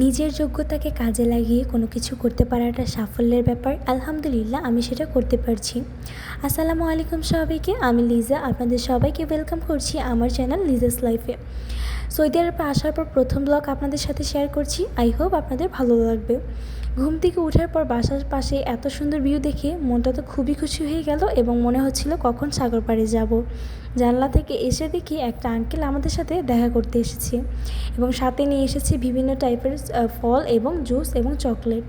নিজের যোগ্যতাকে কাজে লাগিয়ে কোনো কিছু করতে পারাটা সাফল্যের ব্যাপার। আলহামদুলিল্লাহ, আমি সেটা করতে পারছি। আসসালামু আলাইকুম সবাইকে, আমি লিজা। আপনাদের সবাইকে ওয়েলকাম করছি আমার চ্যানেল লিজাস লাইফে সৌদি আরবে আসার পর প্রথম ব্লগ আপনাদের সাথে শেয়ার করছি। আই হোপ আপনাদের ভালো লাগবে। ঘুম থেকে ওঠার পর বাসার পাশে এত সুন্দর ভিউ দেখে মনটা তো খুবই খুশি হয়ে গেল এবং মনে হচ্ছিল কখন সাগর পাড়ে যাব। জানলা থেকে এসে দেখি একটা আঙ্কেল আমাদের সাথে দেখা করতে এসেছে এবং সাথে নিয়ে এসেছে বিভিন্ন টাইপের ফল এবং জুস এবং চকলেট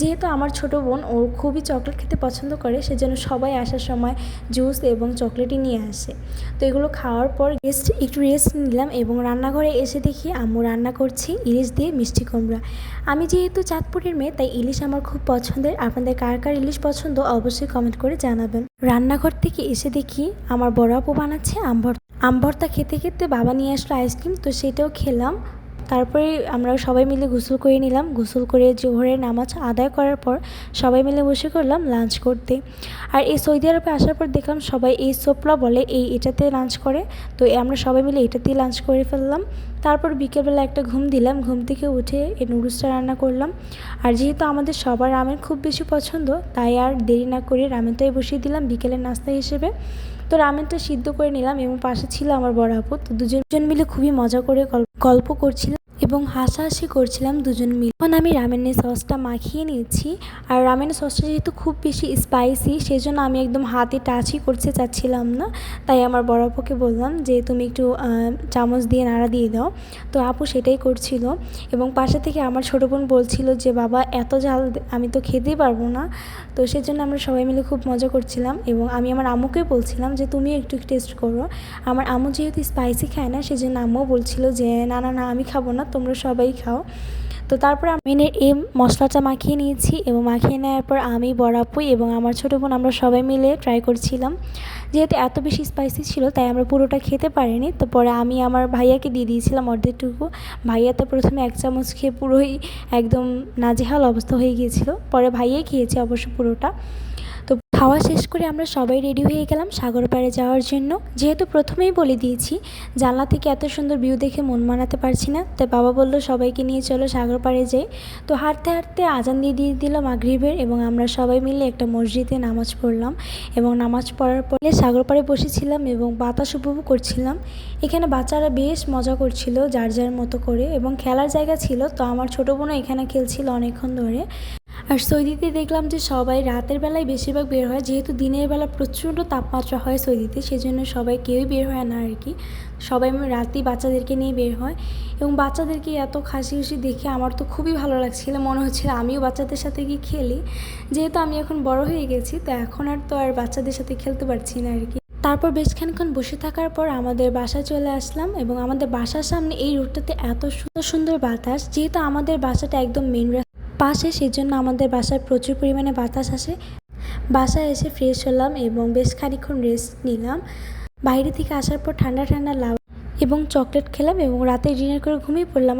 যেহেতু আমার ছোট বোন, ও খুবই চকলেট খেতে পছন্দ করে, সেজন্য সবাই আসার সময় জুস এবং চকলেটই নিয়ে আসে। তো এগুলো খাওয়ার পর রেস্ট একটু রেস্ট নিলাম এবং রান্নাঘরে এসে দেখি আম্মু রান্না করছি ইলিশ দিয়ে মিষ্টি কুমড়া। আমি যেহেতু চাঁদপুরের মেয়ে, তাই ইলিশ আমার খুব পছন্দের। আপনাদের কার কার ইলিশ পছন্দ অবশ্যই কমেন্ট করে জানাবেন। রান্নাঘর থেকে এসে দেখি আমার বড় আপু বানাচ্ছে আম্বর আমভর্তা খেতে খেতে বাবা নিয়ে আসলো আইসক্রিম তো সেটাও খেলাম। তারপরে আমরা সবাই মিলে গোসল করে নিলাম। গোসল করে জোহরের নামাজ আদায় করার পর সবাই মিলে বসে করলাম লাঞ্চ করতে। আর এই সৌদি আরবে আসার পর দেখলাম সবাই এই সোপলা বলে এই এটাতে লাঞ্চ করে। তো আমরা সবাই মিলে এটাতেই লাঞ্চ করে ফেললাম। তারপর বিকেলবেলা একটা ঘুম দিলাম। ঘুম থেকে উঠে এই নুডলসটা রান্না করলাম। আর যেহেতু আমাদের সবার রামেন খুব বেশি পছন্দ, তাই আর দেরি না করে রামেনটাই বসিয়ে দিলাম বিকেলের নাস্তা হিসেবে। তো রামেনটা সিদ্ধ করে নিলাম এবং পাশে ছিল আমার বড় আপু। তো দুজন মিলে খুবই মজা করে গল্প- করছিলাম। এবং হাসাহাসি করছিলাম দুজন মিলে। এখন আমি রামেনের সসটা মাখিয়ে নিয়েছি আর রামেনের সসটা যেহেতু খুব বেশি স্পাইসি সেই জন্য আমি একদম হাতে টাচই করতে চাচ্ছিলাম না। তাই আমার বড় আপুকে বললাম যে, তুমি একটু চামচ দিয়ে নাড়া দিয়ে দাও। তো আপু সেটাই করছিল। এবং পাশে থেকে আমার ছোটো বোন বলছিল যে, বাবা, এত ঝাল আমি তো খেতেই পারব না। তো সেজন্য আমরা সবাই মিলে খুব মজা করছিলাম। এবং আমি আমার আম্মুকে বলছিলাম যে, তুমি একটু টেস্ট করো। আমার আম্মু যেহেতু স্পাইসি খায় না, সেজন্য আম্মু বলছিল যে, না না না, আমি খাব না। তোমরা সবাই খাও। তো তারপর আমি মেনের এই মশলাটা মাখিয়ে নিয়েছি এবং মাখিয়ে নেওয়ার পর আমি বড়াপুই এবং আমার ছোটো বোন আমরা সবাই মিলে ট্রাই করছিলাম। যেহেতু এত বেশি স্পাইসি ছিল, তাই আমরা পুরোটা খেতে পারিনি। তো পরে আমি আমার ভাইয়াকে দিয়ে দিয়েছিলাম অর্ধেকটুকু। ভাইয়া তো প্রথমে এক চামচ খেয়ে পুরোই একদম নাজেহাল অবস্থা হয়ে গিয়েছিল। পরে ভাইয়াই খেয়েছে অবশ্য পুরোটা। খাওয়া শেষ করে আমরা সবাই রেডি হয়ে গেলাম সাগর পাড়ে যাওয়ার জন্য। যেহেতু প্রথমেই বলে দিয়েছি, জানলা থেকে এত সুন্দর ভিউ দেখে মন মানাতে পারছি না, তাই বাবা বলল, সবাইকে নিয়ে চলো সাগর পাড়ে যাই তো হাঁটতে হাঁটতে আজান দিয়ে দিয়ে দিল মাগরিবের এবং আমরা সবাই মিলে একটা মসজিদে নামাজ পড়লাম এবং নামাজ পড়ার পরে সাগর পাড়ে বসেছিলাম এবং বাতাস উপভোগ করছিলাম। এখানে বাচ্চারা বেশ মজা করছিল, যার যার মতো করে এবং খেলার জায়গা ছিল। তো আমার ছোটো বোনও এখানে খেলছিল অনেকক্ষণ ধরে। আর সৌদিতে দেখলাম যে সবাই রাতের বেলায় বেশিরভাগ বের হয়, যেহেতু দিনের বেলা প্রচণ্ড তাপমাত্রা হয় সৌদিতে, সেজন্য সবাই কেউই বের হয় না আর কি সবাই রাতেই বাচ্চাদেরকে নিয়ে বের হয় এবং বাচ্চাদেরকে এত খাসি খুশি দেখে আমার তো খুবই ভালো লাগছিল। মনে হচ্ছিল আমিও বাচ্চাদের সাথে গিয়ে খেলি। যেহেতু আমি এখন বড় হয়ে গেছি, তো এখন আর তো আর বাচ্চাদের সাথে খেলতে পারছি না আর কি তারপর বেশ খানিক্ষণ বসে থাকার পর আমাদের বাসা চলে আসলাম এবং আমাদের বাসার সামনে এই রোডটাতে এত সুন্দর সুন্দর বাতাস, যেহেতু আমাদের বাসাটা একদম মেন পাশে সেই জন্য আমাদের বাসায় প্রচুর পরিমাণে বাতাস আসে। বাসায় এসে ফ্রেশ হলাম এবং বেশ খানিক্ষণ রেস্ট নিলাম। বাইরে থেকে আসার পর ঠান্ডা ঠান্ডা লাভ এবং চকলেট খেলাম এবং রাতে ডিনার করে ঘুমিয়ে পড়লাম।